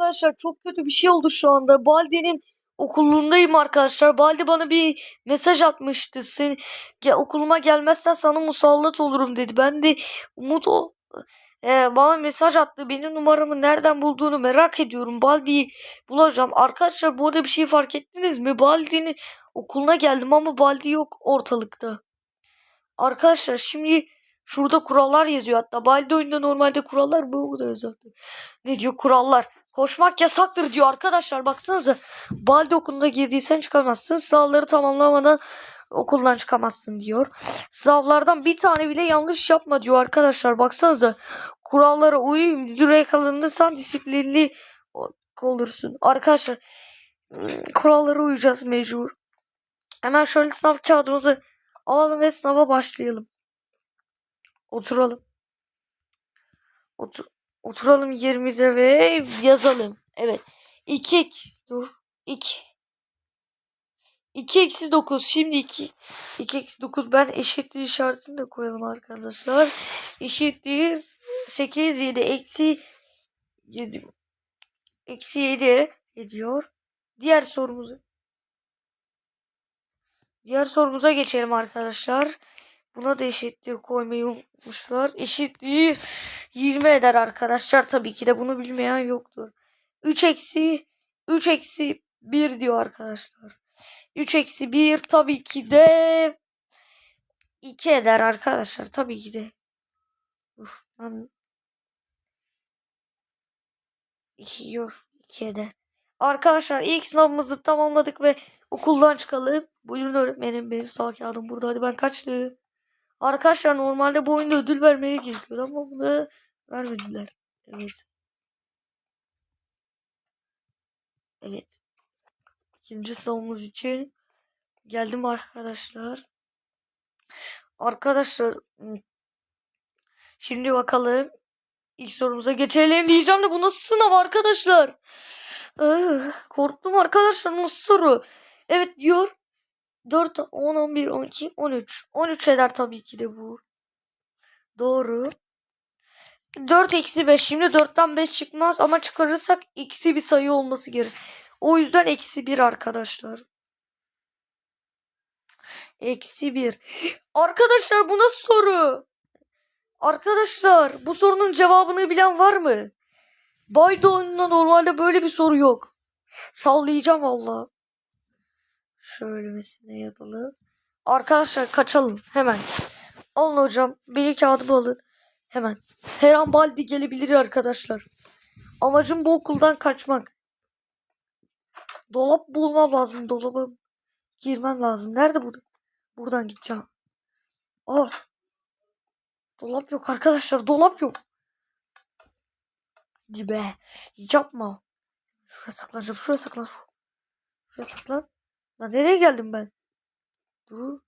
Arkadaşlar çok kötü bir şey oldu şu anda. Baldi'nin okulundayım arkadaşlar. Baldi bana bir mesaj atmıştı. Sen ya okuluma gelmezsen sana musallat olurum dedi. Ben de Umut o e, bana mesaj attı. Benim numaramı nereden bulduğunu merak ediyorum. Baldi'yi bulacağım. Arkadaşlar bu arada bir şey fark ettiniz mi? Baldi'nin okuluna geldim ama Baldi yok ortalıkta. Arkadaşlar şimdi şurada kurallar yazıyor hatta. Baldi oyunda normalde kurallar bu da yazıyor. Ne diyor kurallar? Koşmak yasaktır diyor arkadaşlar. Baksanıza. Baldi okuluna girdiysen çıkamazsın. Sınavları tamamlamadan okuldan çıkamazsın diyor. Sınavlardan bir tane bile yanlış yapma diyor arkadaşlar. Baksanıza. Kurallara uy, müdüre yakalanırsan disiplinli olursun. Arkadaşlar kurallara uyacağız mecbur. Hemen şöyle sınav kağıdımızı alalım ve sınava başlayalım. Oturalım. Otur oturalım yerimize ve yazalım. Evet. 2 eksi dur. 2 2 eksi 9. Şimdi 2 2 eksi 9 ben eşitliği işaretini de koyalım arkadaşlar. Eşitliği 8 7 eksi 7 eksi 7 ediyor. Diğer sorumuzu Diğer sorumuza geçelim arkadaşlar. Buna da eşittir koymayı unutmuşlar. Eşitliği 20 eder arkadaşlar. Tabii ki de bunu bilmeyen yoktur. 3 eksi 3 eksi 1 diyor arkadaşlar. 3 eksi 1 tabii ki de 2 eder arkadaşlar. Tabii ki de. Uf, lan. 2 yor 2 eder. Arkadaşlar ilk sınavımızı tamamladık ve okuldan çıkalım. Buyurun öğretmenim benim sağ kağıdım burada. Hadi ben kaçtım. Arkadaşlar normalde bu oyunda ödül vermeye gerekiyordu ama bunu vermediler. Evet. Evet. İkinci sınavımız için geldim arkadaşlar. Arkadaşlar hmm, şimdi bakalım. İlk sorumuza geçelim diyeceğim de bu nasıl sınav arkadaşlar? Ah, korktum arkadaşlar nasıl soru? Evet diyor. 4, 10, 11, 12, 13. 13 eder tabii ki de bu. Doğru. 4 eksi 5. Şimdi 4'ten 5 çıkmaz ama çıkarırsak eksi bir sayı olması gerek. O yüzden eksi 1 arkadaşlar. Eksi 1. Arkadaşlar bu nasıl soru? Arkadaşlar bu sorunun cevabını bilen var mı? Baydo oyununda normalde böyle bir soru yok. Sallayacağım valla. Şöylemesine yapalım. Arkadaşlar kaçalım hemen. Alın hocam. Beni kağıdımı alın. Hemen. Her an Baldi gelebilir arkadaşlar. Amacım bu okuldan kaçmak. Dolap bulmam lazım. Dolaba girmem lazım. Nerede bu? Buradan gideceğim. Aa. Dolap yok arkadaşlar. Dolap yok. Hadi be. Yapma. Şuraya saklanacağım. Şuraya saklan. Şuraya saklan. Lan nereye geldim ben? Dur.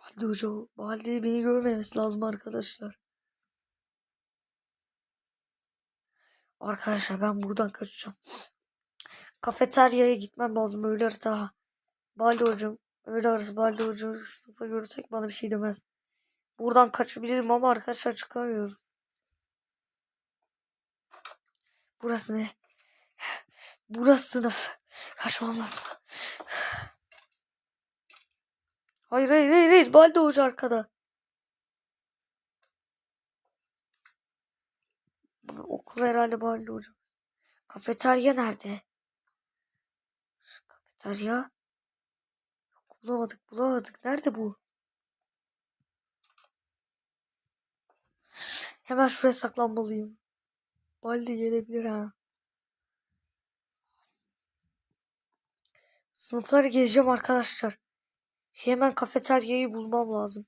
Baldi hoca. Baldi beni görmemesi lazım arkadaşlar. Arkadaşlar ben buradan kaçacağım. Kafeteryaya gitmem lazım öğle arası. Baldi hocam. Öğle arası Baldi hocam sınıfa görsek bana bir şey demez. Buradan kaçabilirim ama arkadaşlar çıkamıyorum. Burası ne? Burası sınıf. Kaçmam lazım. Hayır hayır hayır hayır. Baldi hoca arkada. Okul herhalde Baldi hoca. Kafeterya nerede? Kafeterya. Bulamadık bulamadık. Nerede bu? Hemen şuraya saklanmalıyım. Baldi gelebilir ha. Sınıfları gezeceğim arkadaşlar. Hemen kafeteryayı bulmam lazım.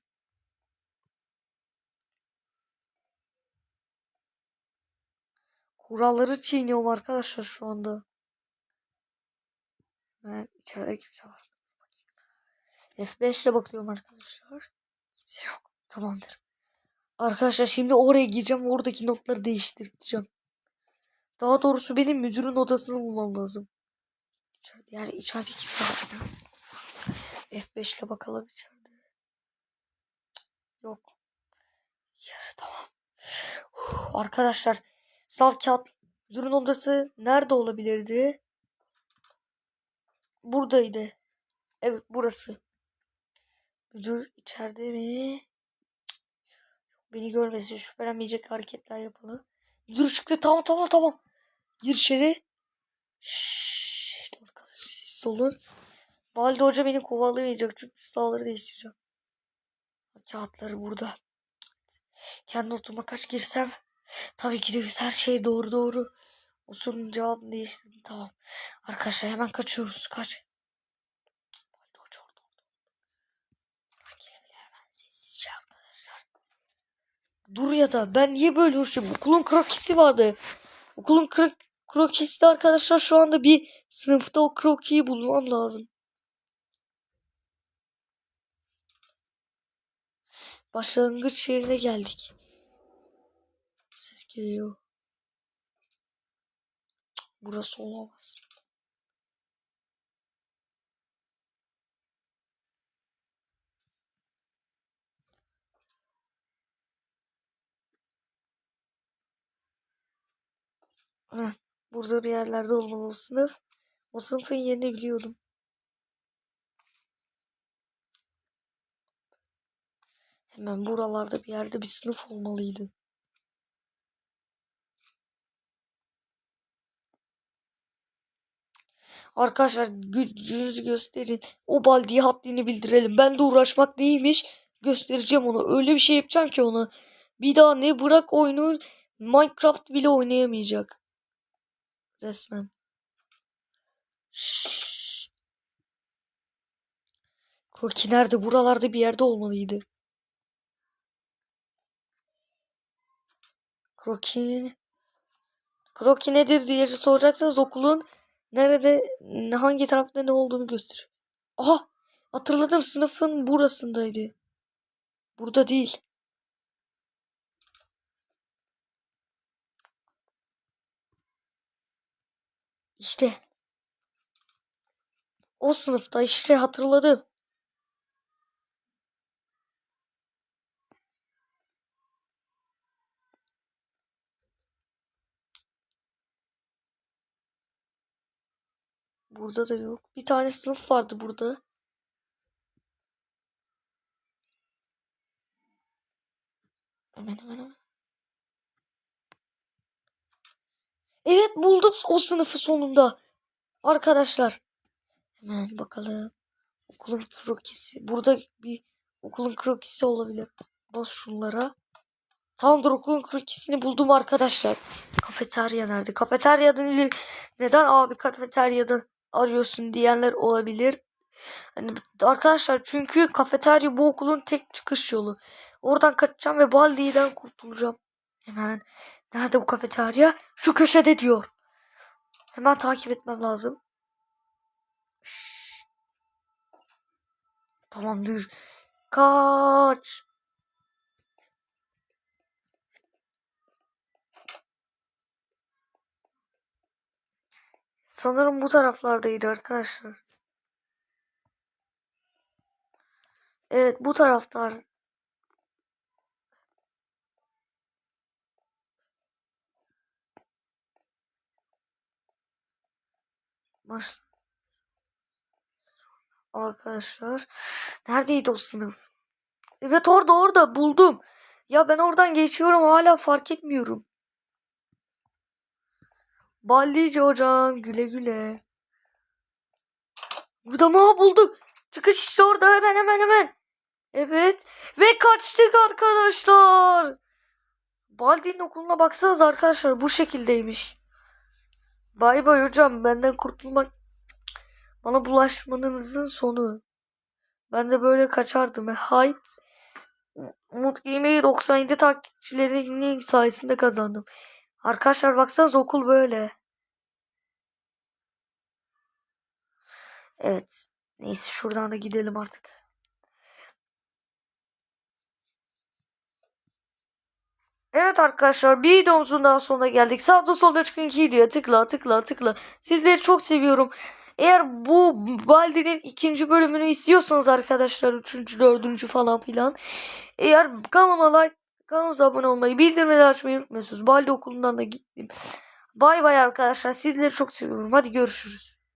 Kuralları çiğniyorum arkadaşlar şu anda. Ben içeride kimse var. mı? F5 ile bakıyorum arkadaşlar. Kimse yok. Tamamdır. Arkadaşlar şimdi oraya gireceğim. Oradaki notları değiştireceğim. Daha doğrusu benim müdürün odasını bulmam lazım. İçeride, yani içeride kimse var mı? F5 ile bakalım içeride. Yok. Yer tamam. Uf, arkadaşlar sınav kağıt Müdürün odası nerede olabilirdi? Buradaydı. Evet burası. Müdür içeride mi? Beni görmesin şüphelenmeyecek hareketler yapalım. Müdür çıktı tamam tamam tamam. Gir içeri. Şşş siz olun. Valide Hoca beni kovalamayacak çünkü sağları değiştireceğim. Kağıtları burada. Kendi notuma kaç girsem. Tabii ki de her şey doğru doğru. O sorunun cevabını değiştirdim tamam. Arkadaşlar hemen kaçıyoruz kaç. Arkadaşlar. Dur ya da ben niye böyle uğraşıyorum? Okulun krokisi vardı. Okulun krok krokisi de arkadaşlar şu anda bir sınıfta o krokiyi bulmam lazım. Başlangıç yerine geldik. Ses geliyor. Burası olamaz. Heh, burada bir yerlerde olmalı o sınıf. O sınıfın yerini biliyordum. Hemen buralarda bir yerde bir sınıf olmalıydı. Arkadaşlar gücünüzü gösterin. O baldiye haddini bildirelim. Ben de uğraşmak neymiş göstereceğim ona. Öyle bir şey yapacağım ki ona. Bir daha ne bırak oyunu Minecraft bile oynayamayacak. Resmen. Şşş. Kroki nerede? Buralarda bir yerde olmalıydı. Kroki'nin Kroki nedir diye soracaksanız okulun nerede hangi tarafta ne olduğunu gösterir. Aha hatırladım sınıfın burasındaydı. Burada değil. İşte. O sınıfta işte hatırladım. Burada da yok. Bir tane sınıf vardı burada. Hemen hemen hemen. Evet buldum o sınıfı sonunda. Arkadaşlar. Hemen bakalım. Okulun krokisi. Burada bir okulun krokisi olabilir. Bas şunlara. Tamamdır okulun krokisini buldum arkadaşlar. Kafeterya nerede? Kafeteryada ne- neden abi kafeteryada arıyorsun diyenler olabilir. Hani arkadaşlar çünkü kafeterya bu okulun tek çıkış yolu. Oradan kaçacağım ve Baldi'den kurtulacağım. Hemen nerede bu kafeterya? Şu köşede diyor. Hemen takip etmem lazım. Şşş. Tamamdır. Kaç. Sanırım bu taraflardaydı arkadaşlar. Evet bu taraftar. Baş... Arkadaşlar. Neredeydi o sınıf? Evet orada orada buldum. Ya ben oradan geçiyorum hala fark etmiyorum. Baldici hocam güle güle. Burada mı bulduk? Çıkış işte orada hemen hemen hemen. Evet. Ve kaçtık arkadaşlar. Baldi'nin okuluna baksanız arkadaşlar bu şekildeymiş. Bay bay hocam benden kurtulmak bana bulaşmanızın sonu. Ben de böyle kaçardım. Hayt. Umut Giymeyi 97 takipçilerinin sayesinde kazandım. Arkadaşlar baksanız okul böyle. Evet. Neyse şuradan da gidelim artık. Evet arkadaşlar bir videomuzun daha sonuna geldik. Sağda solda çıkan videoya tıkla tıkla tıkla. Sizleri çok seviyorum. Eğer bu Baldi'nin ikinci bölümünü istiyorsanız arkadaşlar üçüncü dördüncü falan filan. Eğer kanalıma like kanalımıza abone olmayı bildirimleri açmayı unutmuyorsunuz. Baldi okulundan da gittim. Bay bay arkadaşlar. Sizleri çok seviyorum. Hadi görüşürüz.